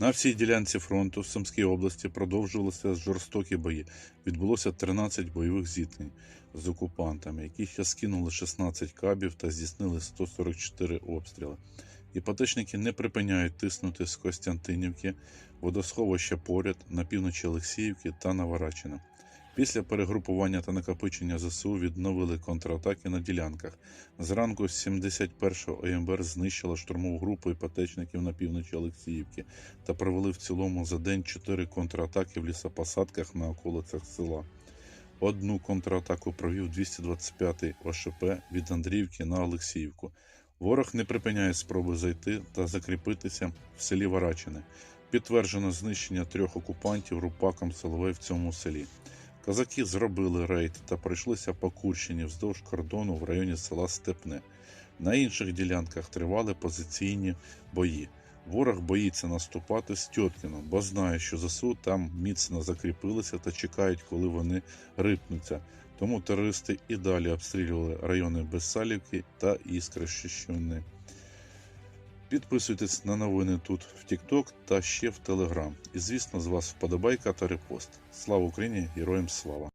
На всій ділянці фронту в Сумській області продовжувалися жорстокі бої. Відбулося 13 бойових зіткнень з окупантами, які ще скинули 16 кабів та здійснили 144 обстріли. Іпотечники не припиняють тиснути з Костянтинівки, водосховища поряд на півночі Олексіївки та Наворачина. Після перегрупування та накопичення ЗСУ відновили контратаки на ділянках. Зранку 71-го ОМБР знищила штурмову групу іпотечників на півночі Олексіївки та провели в цілому за день 4 контратаки в лісопосадках на околицях села. Одну контратаку провів 225-й ОШП від Андріївки на Олексіївку. Ворог не припиняє спроби зайти та закріпитися в селі Варачине. Підтверджено знищення трьох окупантів рупаком Соловей в цьому селі. Казаки зробили рейд та пройшлися по Курщині вздовж кордону в районі села Степне. На інших ділянках тривали позиційні бої. Ворог боїться наступати з Тьоткіном, бо знає, що ЗСУ там міцно закріпилися та чекають, коли вони рипнуться. Тому терористи і далі обстрілювали райони Безсалівки та Іскрищини. Підписуйтесь на новини тут в TikTok та ще в Telegram. І звісно, з вас вподобайка та репост. Слава Україні! Героям слава!